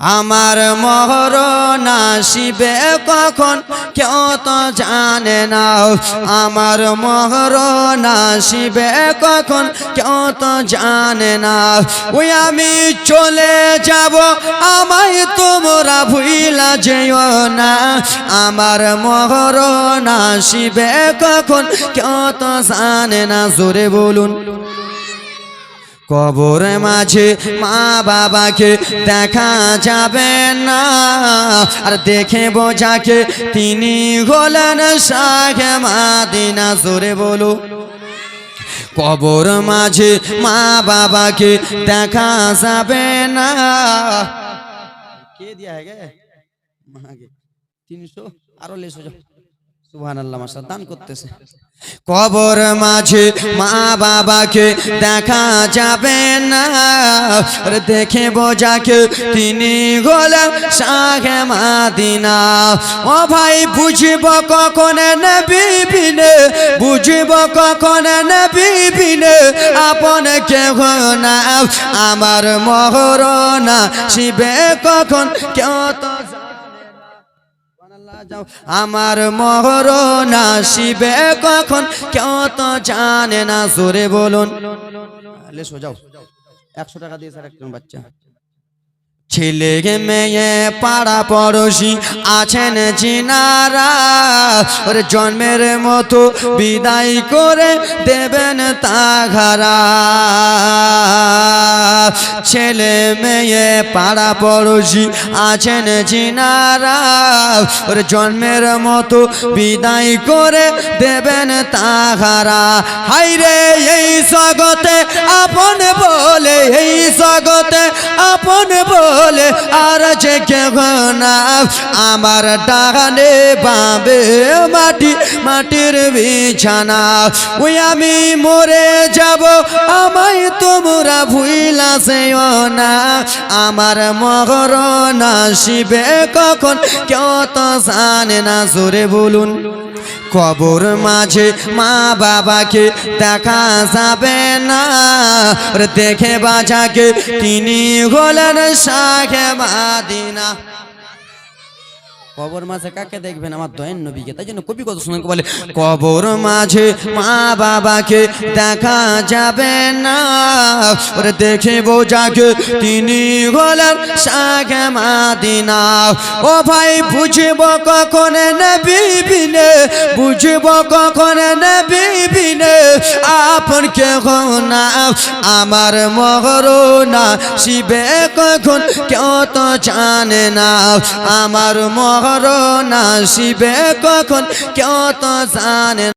আমার মহর নাসিবে কখন? কেউ তো জানে না। আমার মহর নাসিবে কখন? কেউ তো জানে না। ওই আমি চলে যাব, আমায় তোমরা ভুইলা যেও না। আমার মহর নাসিবে কখন? কেউ তো জানে না। জোরে বলুন। কবর মাঝে মা বাবাকে দেখা যাবে না। আর দেখে বোঝাকে তিনি হলেন শাহে মাদিনা, জোরে বলো। কবর মাঝে মা বাবাকে দেখা যাবে না। কে দিয়া তিনশো? আরও লেসো যাও। দান করতেছে। কবর মাঝে মা বাবাকে দেখা যাবে না। দেখে বোঝাকে তিনি গোলা শাহে মাদিনা। ও ভাই, বুঝব কখন নবী বিনে? বুঝব কখন নবী বিনে? আপন কেহ না, আমার মহরনা শিবে কখন? কেউ তো আমার মহর শিবে কখন? কেউ তো জানে না, জোরে বলুন। যাও। একশো টাকা দিয়ে স্যার একজন বাচ্চা। ছেলে, মেয়ে, পাড়া পড়োশি আছেন চিনারা ওর, জন্মের মতো বিদায় করে দেবেন তা তাঘারা ছেলে মেয়ে পাড়া পড়োশি আছেন চিনারা। ওর জন্মের মতো বিদায় করে দেবেন তাহারা। হাইরে এই জগতে আপন বলে এই জগতে আপন বলে আর যে কেহ আমার ডানে বাবে মাটি, মাটির বিছানা। ওই আমি মরে যাব, আমায় তোমরা ভুইলা সেও না। আমার মগর শিবে কখন, কেউ তো জানে না, জোরে বলুন। কবর মাঝে মা বাবাকে দেখা যাবে না। দেখে বাজাকে তিনি হলেন শাহে মাদিনা। কবর মাঝে কাকে দেখবেন? আমার দয়েন নবীকে। তাই জন্য কবি কত শুনে বলে, কবর মাঝে মা বাবাকে দেখা যাবে না। ওরে দেখে বোঝাকে তিনি হলেন শাহে মাদিনা। ও ভাই, বুঝব কখন নবী বুঝব কখন নবী বিনে আপন কেহ না, আমার মহর না শিবে কখন, কেউ তো জানে না আমার মহর না শিবে কখন, কেউ তো জানে।